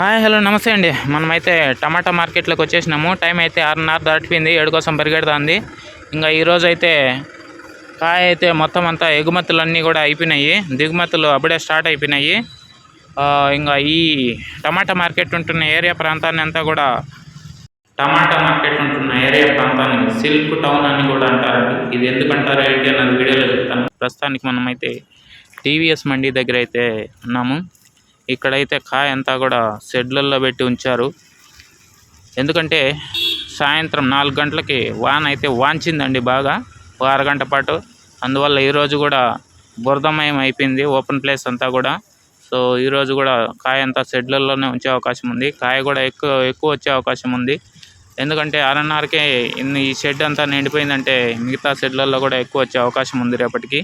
Hi hello నమస్తే అండి. మనమైతే టమాటా మార్కెట్లోకి వచ్చేసినాము. టైం అయితే ఆరున్నర దాటిపోయింది. ఏడు కోసం పరిగెడుతుంది. ఇంకా ఈరోజు అయితే కాయ అయితే మొత్తం అంతా ఎగుమతులు అన్నీ కూడా అయిపోయినాయి. దిగుమతులు అప్పుడే స్టార్ట్ అయిపోయినాయి. ఇంకా ఈ టమాటా మార్కెట్ ఉంటున్న ఏరియా ప్రాంతాన్ని అంతా కూడా టమాటా మార్కెట్ ఉంటున్న ఏరియా ప్రాంతాన్ని సిల్క్ టౌన్ అని కూడా అంటారండి. ఇది ఎందుకంటారు ఏంటి అన్నది వీడియోలో చెప్తాను. ప్రస్తుతానికి మనమైతే టీవీఎస్ మండీ దగ్గర అయితే ఉన్నాము. ఇక్కడైతే కాయ అంతా కూడా షెడ్లల్లో పెట్టి ఉంచారు. ఎందుకంటే సాయంత్రం నాలుగు గంటలకి వాన అయితే వాంచిందండి బాగా ఒక అరగంట పాటు. అందువల్ల ఈరోజు కూడా బురదమయం అయిపోయింది ఓపెన్ ప్లేస్ అంతా కూడా. సో ఈరోజు కూడా కాయ అంతా షెడ్లలోనే ఉంచే అవకాశం ఉంది. కాయ కూడా ఎక్కువ ఎక్కువ వచ్చే అవకాశం ఉంది. ఎందుకంటే ఆర్ఎన్ఆర్కే ఇన్ని ఈ షెడ్ అంతా నిండిపోయిందంటే మిగతా షెడ్లలో కూడా ఎక్కువ వచ్చే అవకాశం ఉంది రేపటికి.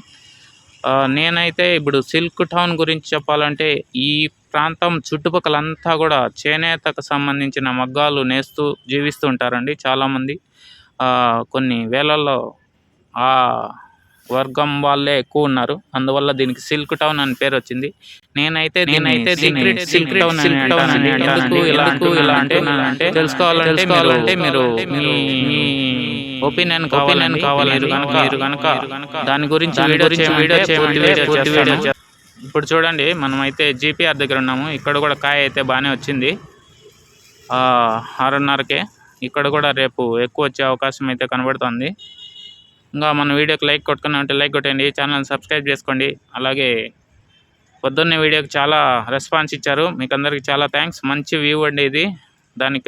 నేనైతే ఇప్పుడు సిల్క్ టౌన్ గురించి చెప్పాలంటే ఈ ప్రాంతం చుట్టుపక్కలంతా కూడా చేనేతకు సంబంధించిన మగ్గాలు నేస్తూ జీవిస్తూ ఉంటారండి చాలామంది. కొన్ని వేలల్లో వర్గం వాళ్ళే ఎక్కువ ఉన్నారు. అందువల్ల దీనికి సిల్క్ టౌన్ అని పేరు వచ్చింది. నేనైతే నేనైతే సీక్రెట్ సిల్క్ టౌన్ అని అంటానండి. ఎందుకు ఇలా ఇలా అంటున్నానంటే తెలుసుకోవాలంటే మీరు మీ ఒపీనియన్ కావాలని కావాలి మీరు కనుక మీరు కనుక దాని గురించి వీడియో వీడియో చేయమంటే వీడియో. ఇప్పుడు చూడండి మనం అయితే జీపీఆర్ దగ్గర ఉన్నాము. ఇక్కడ కూడా కాయ అయితే బాగానే వచ్చింది. ఆరున్నరకే. ఇక్కడ కూడా రేపు ఎక్కువ వచ్చే అవకాశం అయితే కనబడుతుంది. ఇంకా మన వీడియోకి లైక్ కొట్టుకుని ఉంటే లైక్ కొట్టండి ఛానల్ని సబ్స్క్రైబ్ చేసుకోండి. అలాగే పొద్దున్నే వీడియోకి చాలా రెస్పాన్స్ ఇచ్చారు. మీకు అందరికి చాలా థ్యాంక్స్ మంచి వ్యూ అండి ఇది. దానికి